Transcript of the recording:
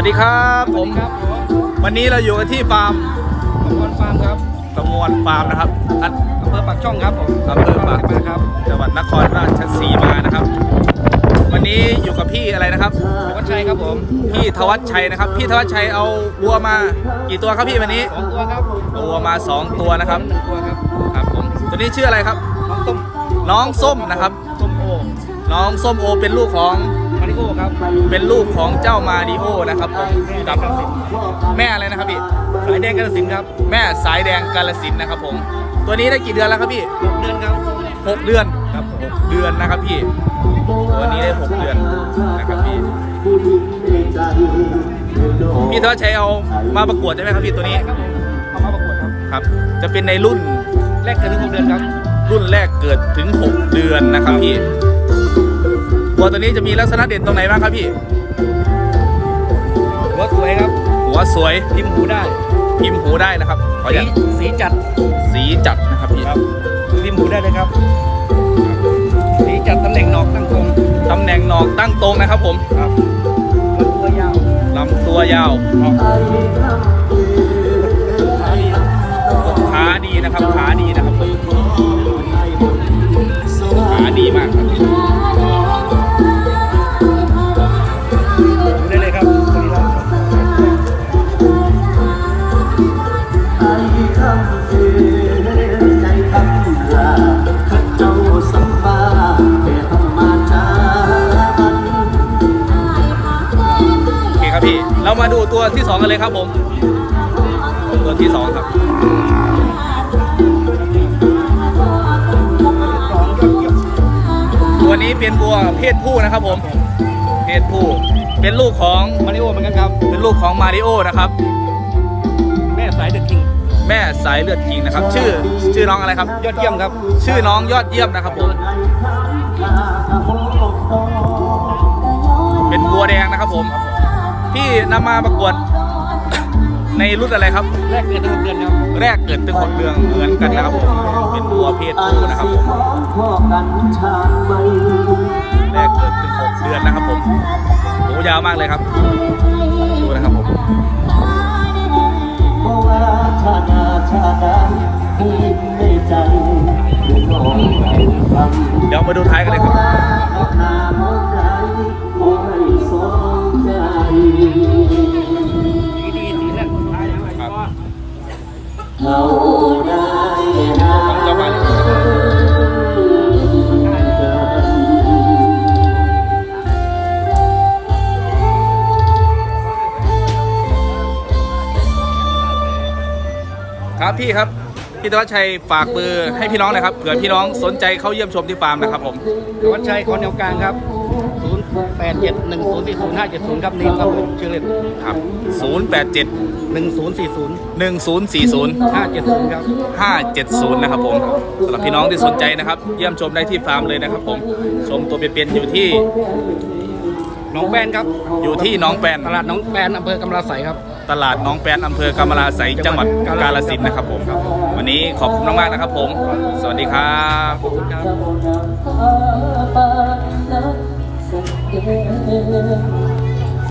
วัสดีครับผม ครับผมวันนี้เราอยู่กันที่ฟาร์มขอบคุณฟาร์มครับกระมวลฟาร์มนะครับอันอำเภอปากช่องครับผมอำเภอปากมาครับจังหวัดนครราชสีมานะครับ วันนี้อยู่กับพี่อะไรนะครับวัดชัยครับผมพี่ธวัชชัยนะครับ พี่ธวัชชัยเอาวัวมากี่ตัวครับพี่วันนี้สองตัวครับเอาวัวมาสองตัวนะครับหนึ่งตัวครับครับผมตัวนี้ชื่ออะไรครับ น้องส้มน้องส้มนะครับ ส้มโอน้องส้มโอเป็นลูกของมาริ โอครับเป็นลูกของเจ้ามาริโอนะครับผมครับแม่อะไรนะครับพี่สายแดงกระสินธุ์ครับ แม่สายแดงกาลสินธุ์นะครับผม ตัวนี้ได้กี่เดือนแล้วครับพี่หกเดือนครับหกเดือนครับผมหกเดือนนะครับพี่ ตัวนี้ได้หกเดือนนะครับพี่พี่ทวัชชัยเอามาประกวดใช่ไหมครับพี่ตัวนี้ครับผมเอามาประกวดครับครับ จะเป็นในรุ่นแรกเกิดถึงหกเดือนครับ รุ่นแรกเกิดถึง6เดือนนะครับพี่วัว ตัวนี้จะมีลักษณะเด่นตรงไหนบ้างครับพี่ หัวสวยครับ หัวสวยทิมหูได้ พิมพ์หูได้นะครับขออสีนุญาตสีจัดสีจัดนะครับพี่ครับทิมหูได้เลยครับ สีจัดตำแหน่งหนอกตั้งตรงตำแหน่งหนอกตั้งตรงนะครับผมครับลำตัวยาวลำตัวยาวขาดีนะครับขาดีนะครับผมขาดีมากครับ คครับพี่ เรามาดูตัวที่สองกันเลยครับผม ตัวที่สองครับตัวนี้เป็นวัวเพศผู้นะครับผม เพศผู้ เป็นลูกของมาริโอเหมือนกันครับ เป็นลูกของมาริโอนะครับ แม่สายเด็กคิง แม่สายเลือดคิงนะครับ ชื่อชื่อน้องอะไรครับ ยอดเยี่ยมครับ ชื่อน้องยอดเยี่ยมนะครับผม เป็นวัวแดงนะครับผม พี่นำมาประกวด ในรุ่นอะไรครับ แรกเกิดถึงหกเดือนครับแรกเกิดเป็นคนเรืองเหมือนกันนะครับผมเป็นวัวเพศผู้นะครับผมแรกเกิดเป็นหกเดือนนะครับผมหูยาวมากเลยครับดูนะครับผมเดี๋ยวมาดูท้ายกันเลยครับ เจ้ามาริโอนะครับพี่ครับ พี่ธวัชชัยฝากเบอร์ให้พี่น้องหนะครับเผื่อพี่น้องสนใจเข้าเยี่ยมชมที่ฟาร์มนะครับผม วัดชัยคนแนวกลางครับ 0 8 7 1 0 4 0 5 7 0ครับนี่ครับผมชื่อเล่นครับ087 1040 1040 570ครับ570นะครับผมสำหรับพี่น้องที่สนใจนะครับ เยี่ยมชมได้ที่ฟาร์มเลยนะครับผมชมตัวเป็นๆอยู่ที่หน้องแปนครับ อยู่ที่หน้องแปนตลาดหน้องแปนอำเภอกำลาไสครับ ตลาดหน้องแปนอำเภอกำมะลาไสยจังหวัดกาฬสินธุ์นะครับผมวันนี้ขอบคุณมากๆนะครับผม สวัสดีครับ ขอ